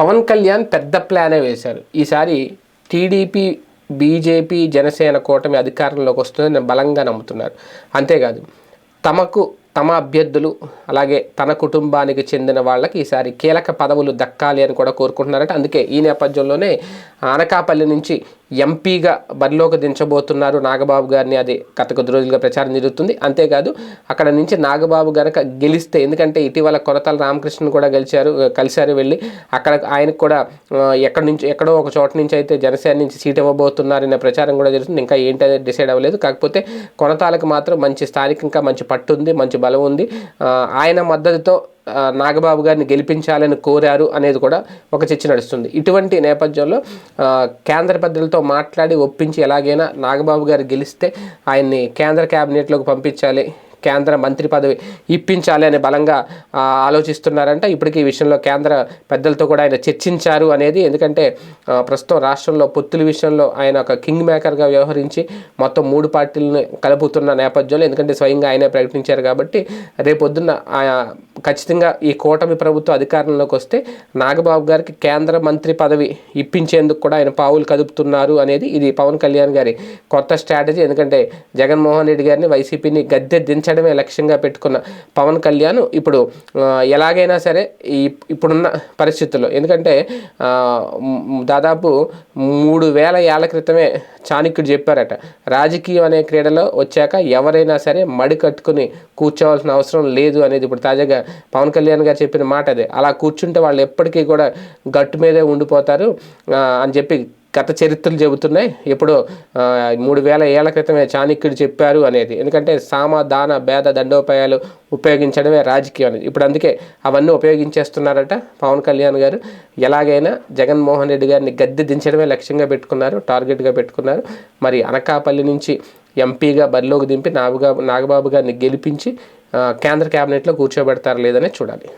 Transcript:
పవన్ కళ్యాణ్ పెద్ద ప్లానే వేశారు. ఈసారి టీడీపీ బీజేపీ జనసేన కూటమి అధికారంలోకి వస్తుందని బలంగా నమ్ముతున్నారు అంతేకాదు తమకు తమ అభ్యర్థులు అలాగే తన కుటుంబానికి చెందిన వాళ్ళకి ఈసారి కీలక పదవులు దక్కాలి అని కూడా కోరుకుంటున్నారంటే. అందుకే ఈ నేపథ్యంలోనే అనకాపల్లి నుంచి ఎంపీగా బరిలోకి దించబోతున్నారు నాగబాబు గారిని. అది గత కొద్ది రోజులుగా ప్రచారం జరుగుతుంది. అంతేకాదు అక్కడ నుంచి నాగబాబు గనక గెలిస్తే ఎందుకంటే ఇటీవల కొరతల రామకృష్ణ కూడా గెలిచారు కలిశారు వెళ్ళి అక్కడ ఆయనకు కూడా ఎక్కడి నుంచి ఎక్కడో ఒక చోట నుంచి అయితే జనసేన నుంచి సీట్ ఇవ్వబోతున్నారనే ప్రచారం కూడా జరుగుతుంది. ఇంకా ఏంటి డిసైడ్ అవ్వలేదు. కాకపోతే కొనతాలకు మాత్రం మంచి స్థానికంగా మంచి పట్టు ఉంది మంచి బలం ఉంది. ఆయన మద్దతుతో నాగబాబు గారిని గెలిపించాలని కోరారు అనేది కూడా ఒక చర్చ నడుస్తుంది. ఇటువంటి నేపథ్యంలో కేంద్ర పెద్దలతో మాట్లాడి ఒప్పించి ఎలాగైనా నాగబాబు గారు గెలిస్తే ఆయన్ని కేంద్ర క్యాబినెట్లోకి పంపించాలి కేంద్ర మంత్రి పదవి ఇప్పించాలి అని బలంగా ఆలోచిస్తున్నారంట. ఇప్పటికీ ఈ విషయంలో కేంద్ర పెద్దలతో కూడా ఆయన చర్చించారు అనేది ఎందుకంటే ప్రస్తుతం రాష్ట్రంలో పొత్తుల విషయంలో ఆయన ఒక కింగ్ మేకర్గా వ్యవహరించి మొత్తం మూడు పార్టీలను కలుపుతున్న నేపథ్యంలో ఎందుకంటే స్వయంగా ఆయనే ప్రకటించారు కాబట్టి రేపొద్దున్న ఖచ్చితంగా ఈ కూటమి ప్రభుత్వం అధికారంలోకి వస్తే నాగబాబు గారికి కేంద్ర మంత్రి పదవి ఇప్పించేందుకు కూడా ఆయన పావులు కదుపుతున్నారు అనేది ఇది పవన్ కళ్యాణ్ గారి కొత్త స్ట్రాటజీ. ఎందుకంటే జగన్మోహన్ రెడ్డి గారిని వైసీపీని గద్దె దించడమే లక్ష్యంగా పెట్టుకున్న పవన్ కళ్యాణ్ ఇప్పుడు ఎలాగైనా సరే ఈ ఇప్పుడున్న పరిస్థితుల్లో. ఎందుకంటే దాదాపు మూడు వేల ఏళ్ళ క్రితమే చాణక్యుడు చెప్పారట రాజకీయం అనే క్రీడలో వచ్చాక ఎవరైనా సరే మడి కట్టుకుని కూర్చోవాల్సిన అవసరం లేదు అనేది ఇప్పుడు తాజాగా పవన్ కళ్యాణ్ గారు చెప్పిన మాట అదే అలా కూర్చుంటే వాళ్ళు ఎప్పటికీ కూడా గట్టు మీదే ఉండిపోతారు అని చెప్పి గత చరిత్రలు చెబుతున్నాయి. ఇప్పుడు మూడు వేల ఏళ్ళ క్రితమే చాణక్యుడు చెప్పారు అనేది. ఎందుకంటే సామ దాన భేద దండోపాయాలు ఉపయోగించడమే రాజకీయం అనేది. ఇప్పుడు అందుకే అవన్నీ ఉపయోగించేస్తున్నారట పవన్ కళ్యాణ్ గారు. ఎలాగైనా జగన్మోహన్ రెడ్డి గారిని గద్దె దించడమే లక్ష్యంగా పెట్టుకున్నారు టార్గెట్గా పెట్టుకున్నారు. మరి అనకాపల్లి నుంచి ఎంపీగా బరిలోకి దింపి నాగబాబు నాగబాబు గారిని గెలిపించి కేంద్ర క్యాబినెట్లో కూర్చోబెడతారు లేదనే చూడాలి.